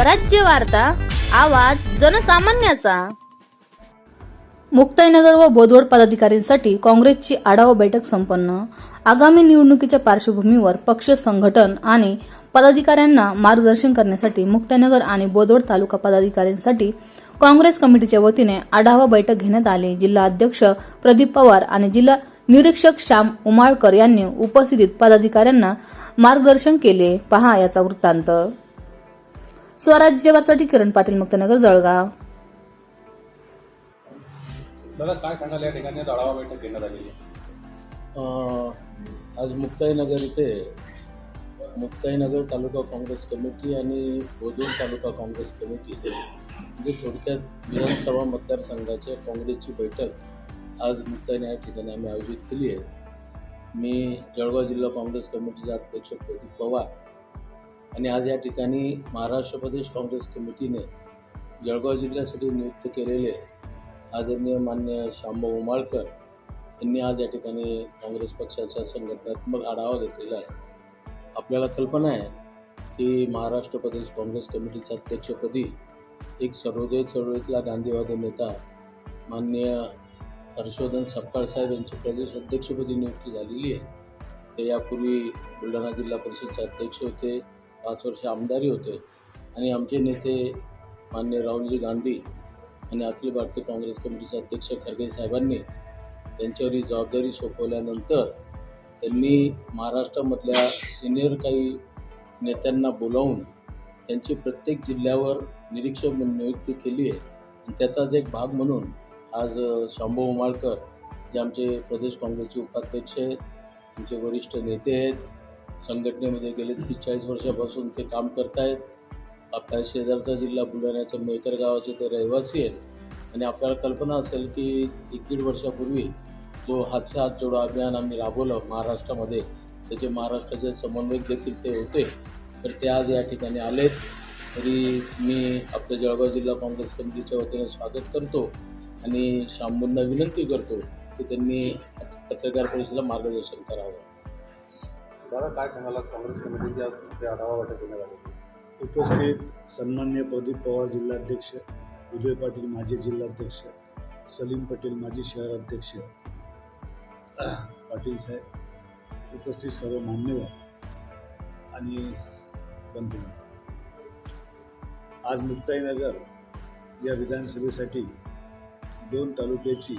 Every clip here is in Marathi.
स्वराज्य वार्ता आवाज जनसामान्याचा. मुक्ताईनगर व बोदवड पदाधिकाऱ्यांसाठी काँग्रेसची आढावा बैठक संपन्न. आगामी निवडणुकीच्या पार्श्वभूमीवर पक्ष संघटन आणि पदाधिकाऱ्यांना मार्गदर्शन करण्यासाठी मुक्ताईनगर आणि बोदवड तालुका पदाधिकाऱ्यांसाठी काँग्रेस कमिटीच्या वतीने आढावा बैठक घेण्यात आली. जिल्हा अध्यक्ष प्रदीप पवार आणि जिल्हा निरीक्षक श्याम उमाळकर यांनी उपस्थित पदाधिकाऱ्यांना मार्गदर्शन केले. पहा याचा वृत्तांत. स्वराज्य वार्तासाठी किरण पाटील मुक्तनगर जळगाव. दादा काय सांगाल? या ठिकाणी आता आढावा बैठक घेण्यात आलेली आहे. अ, आज मुक्ताईनगर इथे मुक्ताईनगर तालुका काँग्रेस कमिटी आणि बोदूर तालुका काँग्रेस कमिटी म्हणजे थोडक्यात विधानसभा मतदारसंघाच्या काँग्रेसची बैठक आज मुक्ताईन या ठिकाणी आम्ही आयोजित केली आहे. मी जळगाव जिल्हा काँग्रेस कमिटीचे अध्यक्ष प्रदीप पवार आणि आज या ठिकाणी महाराष्ट्र प्रदेश काँग्रेस कमिटीने जळगाव जिल्ह्यासाठी नियुक्त केलेले आदरणीय मान्य शांभाऊ उमाळकर यांनी आज या ठिकाणी काँग्रेस पक्षाचा संघटनात्मक आढावा घेतलेला आहे. आपल्याला कल्पना आहे की महाराष्ट्र प्रदेश काँग्रेस कमिटीच्या अध्यक्षपदी एक सर्वोदय चळवळीतला गांधीवादी नेता माननीय हर्षवर्धन सपकाळ साहेब यांची प्रदेश अध्यक्षपदी नियुक्ती झालेली आहे. ते यापूर्वी बुलढाणा जिल्हा परिषदचे अध्यक्ष होते. पाच वर्ष आमदारी होते. आणि आमचे नेते मान्य राहुलजी गांधी आणि अखिल भारतीय काँग्रेस कमिटीचे अध्यक्ष खरगे साहेबांनी त्यांच्यावर ही जबाबदारी सोपवल्यानंतर त्यांनी महाराष्ट्रामधल्या सिनियर काही नेत्यांना बोलावून त्यांची प्रत्येक जिल्ह्यावर निरीक्षक म्हणून नियुक्ती केली आहे. आणि त्याचाच एक भाग म्हणून आज शांभू उमाळकर जे आमचे प्रदेश काँग्रेसचे उपाध्यक्ष आहेत आमचे वरिष्ठ नेते आहेत संघटनेमध्ये गेले तीस चाळीस वर्षापासून ते काम करत आहेत आपल्या शेजारचा जिल्हा बुलढाण्याच्या मेकर गावाचे ते रहिवासी आहेत. आणि आपल्याला कल्पना असेल की एक दीड वर्षापूर्वी जो हातच्या हात जोडो अभियान आम्ही राबवलं महाराष्ट्रामध्ये त्याचे महाराष्ट्राचे समन्वयक देखील ते होते तर ते आज या ठिकाणी आलेत. तरी मी आपल्या जळगाव जिल्हा काँग्रेस कमिटीच्या वतीने स्वागत करतो आणि शांबूंना विनंती करतो की त्यांनी पत्रकार परिषदेला मार्गदर्शन करावं. दादा काय सांगाल काँग्रेस कमिटीची आज ते आढावा बैठक घेण्यात आली? उपस्थित सन्मान्य प्रदीप पवार जिल्हाध्यक्ष उदय पाटील माजी जिल्हाध्यक्ष सलीम पटेल माजी शहर अध्यक्ष पाटील साहेब उपस्थित सर्व मान्यवर आणि बंधूंनो आज मुक्ताईनगर या विधानसभेसाठी दोन तालुक्याची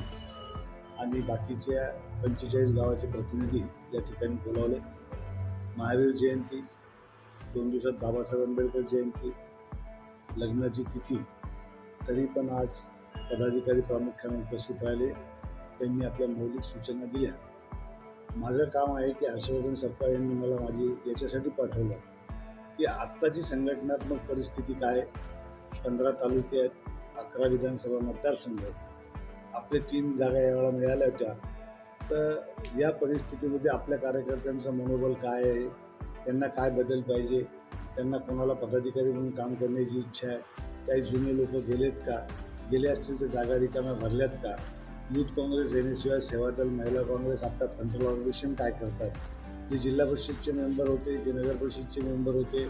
आणि बाकीच्या पंचेचाळीस गावाचे प्रतिनिधी या ठिकाणी बोलावले. महावीर जयंती दोन दिवसात बाबासाहेब आंबेडकर जयंती लग्नाची तिथी. तरी पण आज पदाधिकारी प्रामुख्याने उपस्थित राहिले. त्यांनी आपल्या मौलिक सूचना दिल्या. माझं काम आहे की हर्षवर्धन सरकार यांनी मला माझी याच्यासाठी पाठवलं की आत्ताची संघटनात्मक परिस्थिती काय पंधरा तालुके आहेत अकरा विधानसभा मतदारसंघ आहेत. आपले तीन जागा यावेळा मिळाल्या होत्या. तर या परिस्थितीमध्ये आपल्या कार्यकर्त्यांचं मनोबल काय आहे? त्यांना काय बदल पाहिजे? त्यांना कोणाला पदाधिकारी म्हणून काम करण्याची इच्छा आहे? काही जुने लोक गेलेत का? गेले असतील तर जागा रिकाम्या भरल्यात का? युथ काँग्रेस येण्याशिवाय सेवादल महिला काँग्रेस आपल्या फ्रंटल ऑर्गनायझेशन काय करतात? जे जिल्हा परिषदचे मेंबर होते जे नगर परिषदचे मेंबर होते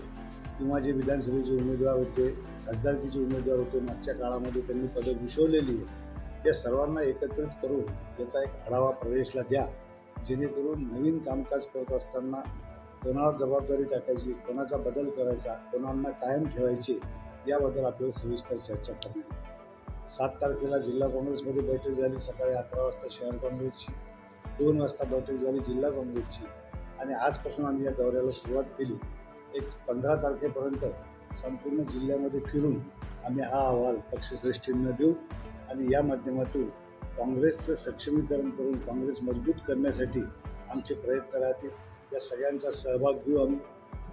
किंवा जे विधानसभेचे उमेदवार होते खासदारकीचे उमेदवार होते मागच्या काळामध्ये त्यांनी पदं भूषवलेली आहे या सर्वांना एकत्रित करून याचा एक आढावा प्रदेशला द्या. जेणेकरून नवीन कामकाज करत असताना कोणावर जबाबदारी टाकायची कोणाचा बदल करायचा कोणांना कायम ठेवायचे याबद्दल आपल्याला सविस्तर चर्चा करणार सात तारखेला जिल्हा काँग्रेसमध्ये बैठक झाली सकाळी अकरा वाजता शहर काँग्रेसची दोन वाजता बैठक झाली जिल्हा काँग्रेसची आणि आजपासून आम्ही या दौऱ्याला सुरुवात केली. एक पंधरा तारखेपर्यंत संपूर्ण जिल्ह्यामध्ये फिरून आम्ही हा अहवाल पक्षश्रेष्ठींना देऊ. आणि या माध्यमातून काँग्रेसचं सक्षमीकरण करून काँग्रेस मजबूत करण्यासाठी आमचे प्रयत्न राहतील. या सगळ्यांचा सहभाग घेऊ आम्ही.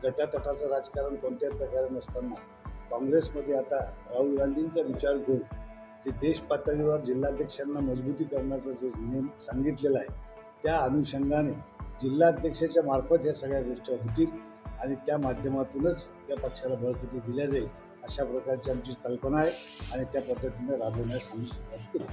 गटातटाचं राजकारण कोणत्याही प्रकारे नसताना काँग्रेसमध्ये आता राहुल गांधींचा विचार घेऊन जे देश पातळीवर जिल्हाध्यक्षांना मजबूतीकरणाचा जो नियम सांगितलेला आहे त्या अनुषंगाने जिल्हाध्यक्षाच्या मार्फत या सगळ्या गोष्टी होतील आणि त्या माध्यमातूनच या पक्षाला बळकटी दिल्या जाईल. अशा प्रकारची आमची कल्पना आहे आणि त्या पद्धतीने राबवण्यास आम्ही सुरुवात केली.